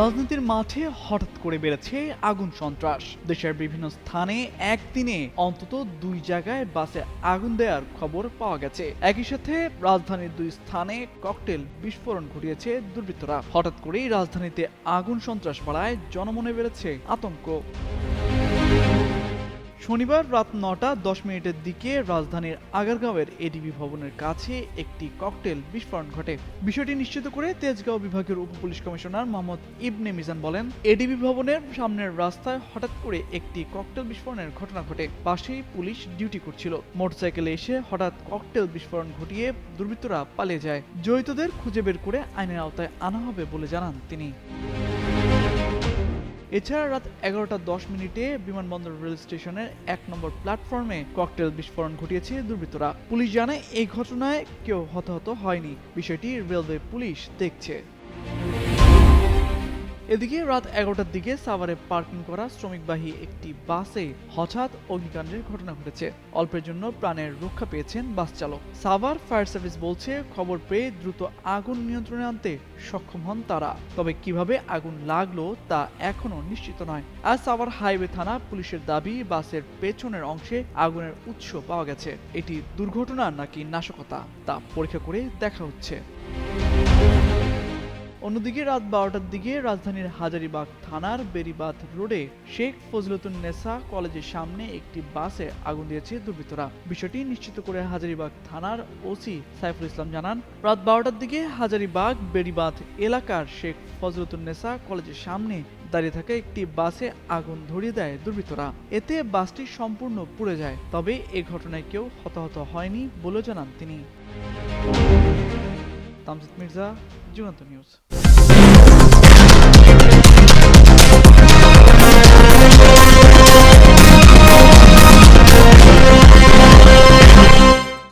রাজনীতির মাঠে হঠাৎ করে বেড়েছে আগুন সন্ত্রাস। দেশের বিভিন্ন স্থানে একদিনে অন্তত দুই জায়গায় বাসে আগুন দেওয়ার খবর পাওয়া গেছে। একই সাথে রাজধানীর দুই স্থানে ককটেল বিস্ফোরণ ঘটিয়েছে দুর্বৃত্তরা। হঠাৎ করেই রাজধানীতে আগুন সন্ত্রাস বাড়ায় জনমনে বেড়েছে আতঙ্ক। শনিবার রাত নটা দশ মিনিটের দিকে রাজধানীর আগারগাঁওয়ের এডিবি ভবনের কাছে একটি ককটেল বিস্ফোরণ ঘটে। বিষয়টি নিশ্চিত করে তেজগাঁও বিভাগের উপ পুলিশ কমিশনার মোহাম্মদ ইবনে মিজান বলেন, এডিবি ভবনের সামনের রাস্তায় হঠাৎ করে একটি ককটেল বিস্ফোরণের ঘটনা ঘটে। পাশেই পুলিশ ডিউটি করছিল। মোটরসাইকেলে এসে হঠাৎ ককটেল বিস্ফোরণ ঘটিয়ে দুর্বৃত্তরা পালিয়ে যায়। জড়িতদের খুঁজে বের করে আইনের আওতায় আনা হবে বলে জানান তিনি। এছাড়া রাত এগারোটা দশ মিনিটে বিমানবন্দর রেল স্টেশনের এক নম্বর প্ল্যাটফর্মে ককটেল বিস্ফোরণ ঘটিয়েছে দুর্বৃত্তরা। পুলিশ জানায়, এই ঘটনায় কেউ হতাহত হয়নি। বিষয়টি রেলওয়ে পুলিশ দেখছে। এদিকে রাত এগারোটার দিকে সাভারে পার্কিং করা শ্রমিকবাহী একটি বাসে হঠাৎ অগ্নিকাণ্ডের ঘটনা ঘটেছে। অল্পের জন্য প্রাণের রক্ষা পেয়েছেন বাস চালক। সাভার ফায়ার সার্ভিস বলছে, খবর পেয়ে দ্রুত আগুন নিয়ন্ত্রণে আনতে সক্ষম হন তারা। তবে কীভাবে আগুন লাগল তা এখনও নিশ্চিত নয়। আর সাভার হাইওয়ে থানা পুলিশের দাবি, বাসের পেছনের অংশে আগুনের উৎস পাওয়া গেছে। এটি দুর্ঘটনা নাকি নাশকতা, তা পরীক্ষা করে দেখা হচ্ছে। অন্যদিকে রাত বারোটার দিকে রাজধানীর হাজারিবাগ থানার বেরিবাদ রোডে শেখ ফজলতুন নেসা কলেজের সামনে একটি বাসে আগুন দিয়েছে দুর্বৃত্তরা। বিষয়টি নিশ্চিত করে হাজারিবাগ থানার ওসি সাইফুল ইসলাম জানান, রাত বারোটার দিকে হাজারিবাগ বেরিবাদ এলাকার শেখ ফজলতুন নেসা কলেজের সামনে দাঁড়িয়ে থাকা একটি বাসে আগুন ধরিয়ে দেয় দুর্বৃত্তরা। এতে বাসটি সম্পূর্ণ পুড়ে যায়, তবে এ ঘটনায় কেউ হতাহত হয়নি বলে জানান তিনি। তামজিদ মির্জা যুগান্ত নিউজ।